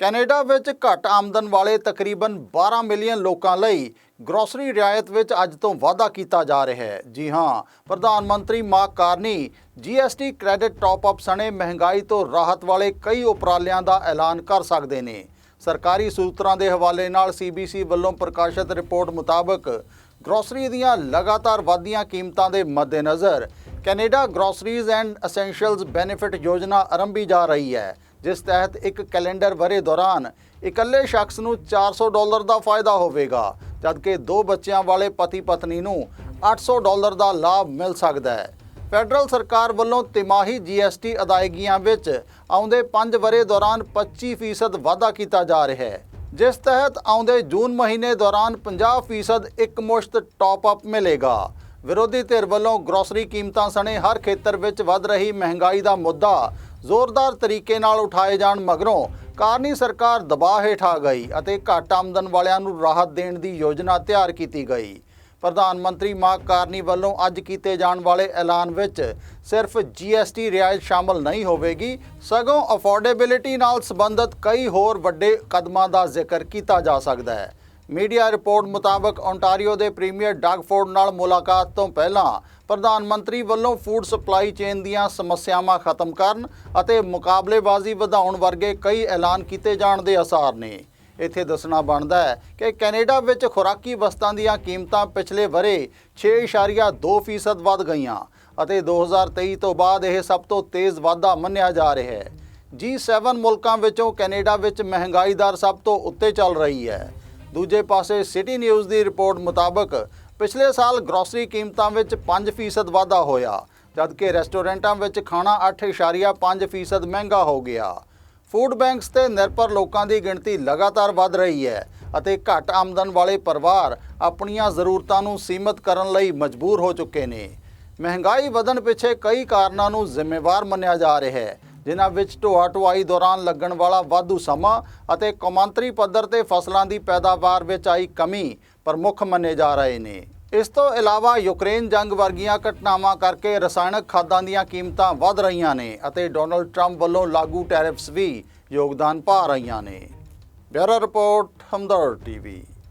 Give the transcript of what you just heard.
Canada ਵਿੱਚ ਘੱਟ ਆਮਦਨ ਵਾਲੇ ਤਕਰੀਬਨ 12 ਮਿਲੀਅਨ ਲੋਕਾਂ ਲਈ ਗਰੋਸਰੀ ਰਿਆਇਤ ਵਿੱਚ ਅੱਜ ਤੋਂ ਵਾਅਦਾ ਕੀਤਾ ਜਾ ਰਿਹਾ ਹੈ। ਜੀ ਹਾਂ, ਪ੍ਰਧਾਨ ਮੰਤਰੀ Mark Carney GST credit top up ਸਣੇ ਮਹਿੰਗਾਈ ਤੋਂ ਰਾਹਤ ਵਾਲੇ ਕਈ ਉਪਰਾਲਿਆਂ ਦਾ ਐਲਾਨ ਕਰ ਸਕਦੇ ਨੇ। ਸਰਕਾਰੀ ਸੂਤਰਾਂ ਦੇ ਹਵਾਲੇ ਨਾਲ ਸੀਬੀਸੀ ਵੱਲੋਂ ਪ੍ਰਕਾਸ਼ਿਤ ਰਿਪੋਰਟ ਮੁਤਾਬਕ ਗਰੋਸਰੀ ਦੀਆਂ ਲਗਾਤਾਰ ਵਧਦੀਆਂ ਕੀਮਤਾਂ ਦੇ ਮੱਦੇਨਜ਼ਰ Canada groceries and essentials benefit ਯੋਜਨਾ ਆਰੰਭੀ ਜਾ ਰਹੀ ਹੈ। ਜਿਸ ਤਹਿਤ ਇੱਕ ਕੈਲੰਡਰ ਵਰੇ ਦੌਰਾਨ ਇਕੱਲੇ ਸ਼ਖਸ ਨੂੰ 400 ਡਾਲਰ ਦਾ ਫਾਇਦਾ ਹੋਵੇਗਾ, ਜਦਕਿ ਦੋ ਬੱਚਿਆਂ ਵਾਲੇ ਪਤੀ ਪਤਨੀ ਨੂੰ 800 ਡਾਲਰ ਦਾ ਲਾਭ ਮਿਲ ਸਕਦਾ ਹੈ। ਫੈਡਰਲ ਸਰਕਾਰ ਵੱਲੋਂ ਤਿਮਾਹੀ ਜੀਐਸਟੀ ਅਦਾਇਗੀਆਂ ਵਿੱਚ ਆਉਂਦੇ 5 ਵਰੇ ਦੌਰਾਨ 25% ਵਾਧਾ ਕੀਤਾ ਜਾ ਰਿਹਾ ਹੈ। ਜਿਸ ਤਹਿਤ ਆਉਂਦੇ ਜੂਨ ਮਹੀਨੇ ਦੌਰਾਨ 50% ਇੱਕ ਮੁਸ਼ਤ ਟਾਪ ਅਪ ਮਿਲੇਗਾ। ਵਿਰੋਧੀ ਧਿਰ ਵੱਲੋਂ ਗਰੋਸਰੀ ਕੀਮਤਾਂ ਸਣੇ ਹਰ ਖੇਤਰ ਵਿੱਚ ਵੱਧ ਰਹੀ ਮਹਿੰਗਾਈ ਦਾ ਮੁੱਦਾ ਜ਼ੋਰਦਾਰ ਤਰੀਕੇ ਨਾਲ ਉਠਾਏ ਜਾਣ ਮਗਰੋਂ ਕਾਰਨੀ ਸਰਕਾਰ ਦਬਾਅ ਹੇਠ ਆ ਗਈ ਅਤੇ ਘੱਟ ਆਮਦਨ ਵਾਲਿਆਂ ਨੂੰ ਰਾਹਤ ਦੇਣ ਦੀ ਯੋਜਨਾ ਤਿਆਰ ਕੀਤੀ ਗਈ। ਪ੍ਰਧਾਨ ਮੰਤਰੀ ਮਾਰਕ ਕਾਰਨੀ ਵੱਲੋਂ ਅੱਜ ਕੀਤੇ ਜਾਣ ਵਾਲੇ ਐਲਾਨ ਵਿੱਚ ਸਿਰਫ ਜੀਐਸਟੀ ਰਿਆਇਤ ਸ਼ਾਮਲ ਨਹੀਂ ਹੋਵੇਗੀ, ਸਗੋਂ ਅਫੋਰਡੇਬਿਲਿਟੀ ਨਾਲ ਸੰਬੰਧਿਤ ਕਈ ਹੋਰ ਵੱਡੇ ਕਦਮਾਂ ਦਾ ਜ਼ਿਕਰ ਕੀਤਾ ਜਾ ਸਕਦਾ ਹੈ। ਮੀਡੀਆ ਰਿਪੋਰਟ ਮੁਤਾਬਕ ਓਨਟਾਰੀਓ ਦੇ ਪ੍ਰੀਮੀਅਰ ਡਗਫੋਰਡ ਨਾਲ ਮੁਲਾਕਾਤ ਤੋਂ ਪਹਿਲਾਂ ਪ੍ਰਧਾਨ ਮੰਤਰੀ ਵੱਲੋਂ ਫੂਡ ਸਪਲਾਈ ਚੇਨ ਦੀਆਂ ਸਮੱਸਿਆਵਾਂ ਖਤਮ ਕਰਨ ਅਤੇ ਮੁਕਾਬਲੇਬਾਜ਼ੀ ਵਧਾਉਣ ਵਰਗੇ ਕਈ ਐਲਾਨ ਕੀਤੇ ਜਾਣ ਦੇ ਅਸਾਰ ਨੇ। ਇੱਥੇ ਦੱਸਣਾ ਬਣਦਾ ਹੈ ਕਿ ਕੈਨੇਡਾ ਵਿੱਚ ਖੁਰਾਕੀ ਵਸਤਾਂ ਦੀਆਂ ਕੀਮਤਾਂ ਪਿਛਲੇ ਵਰੇ 6.2% ਵੱਧ ਗਈਆਂ ਅਤੇ 2023 ਤੋਂ ਬਾਅਦ ਇਹ ਸਭ ਤੋਂ ਤੇਜ਼ ਵਾਧਾ ਮੰਨਿਆ ਜਾ ਰਿਹਾ ਹੈ। G7 ਮੁਲਕਾਂ ਵਿੱਚੋਂ ਕੈਨੇਡਾ ਵਿੱਚ ਮਹਿੰਗਾਈ ਦਰ ਸਭ ਤੋਂ ਉੱਤੇ ਚੱਲ ਰਹੀ ਹੈ। ਦੂਜੇ ਪਾਸੇ ਸਿਟੀ ਨਿਊਜ਼ ਦੀ ਰਿਪੋਰਟ ਮੁਤਾਬਕ ਪਿਛਲੇ ਸਾਲ ਗਰੋਸਰੀ ਕੀਮਤਾਂ ਵਿੱਚ 5% ਵਾਧਾ ਹੋਇਆ, ਜਦਕਿ ਰੈਸਟੋਰੈਂਟਾਂ ਵਿੱਚ ਖਾਣਾ 8.5% ਮਹਿੰਗਾ ਹੋ ਗਿਆ। ਫੂਡ ਬੈਂਕਸ ਤੇ ਨਿਰਭਰ ਲੋਕਾਂ ਦੀ ਗਿਣਤੀ ਲਗਾਤਾਰ ਵੱਧ ਰਹੀ ਹੈ ਅਤੇ ਘੱਟ ਆਮਦਨ ਵਾਲੇ ਪਰਿਵਾਰ ਆਪਣੀਆਂ ਜ਼ਰੂਰਤਾਂ ਨੂੰ ਸੀਮਤ ਕਰਨ ਲਈ ਮਜਬੂਰ ਹੋ ਚੁੱਕੇ ਨੇ। ਮਹਿੰਗਾਈ ਵਧਣ ਪਿੱਛੇ ਕਈ ਕਾਰਨਾਂ ਨੂੰ ਜ਼ਿੰਮੇਵਾਰ ਮੰਨਿਆ ਜਾ ਰਿਹਾ ਹੈ। ਜਿਨ੍ਹਾਂ ਵਿੱਚ ਢੋਆ ਢੁਆਈ ਦੌਰਾਨ ਲੱਗਣ ਵਾਲਾ ਵਾਧੂ ਸਮਾਂ ਅਤੇ ਕੌਮਾਂਤਰੀ ਪੱਧਰ ਤੇ ਫਸਲਾਂ ਦੀ ਪੈਦਾਵਾਰ ਵਿੱਚ ਆਈ ਕਮੀ ਪ੍ਰਮੁੱਖ ਮੰਨੇ ਜਾ ਰਹੇ ਨੇ। ਇਸ ਤੋਂ ਇਲਾਵਾ ਯੂਕਰੇਨ ਜੰਗ ਵਰਗੀਆਂ ਘਟਨਾਵਾਂ ਕਰਕੇ ਰਸਾਇਣਕ ਖਾਦਾਂ ਦੀਆਂ ਕੀਮਤਾਂ ਵੱਧ ਰਹੀਆਂ ਨੇ ਅਤੇ ਡੋਨਲਡ ਟਰੰਪ ਵੱਲੋਂ ਲਾਗੂ ਟੈਰਿਫਸ ਵੀ ਯੋਗਦਾਨ ਪਾ ਰਹੀਆਂ ਨੇ। Bureau report Hamdard TV.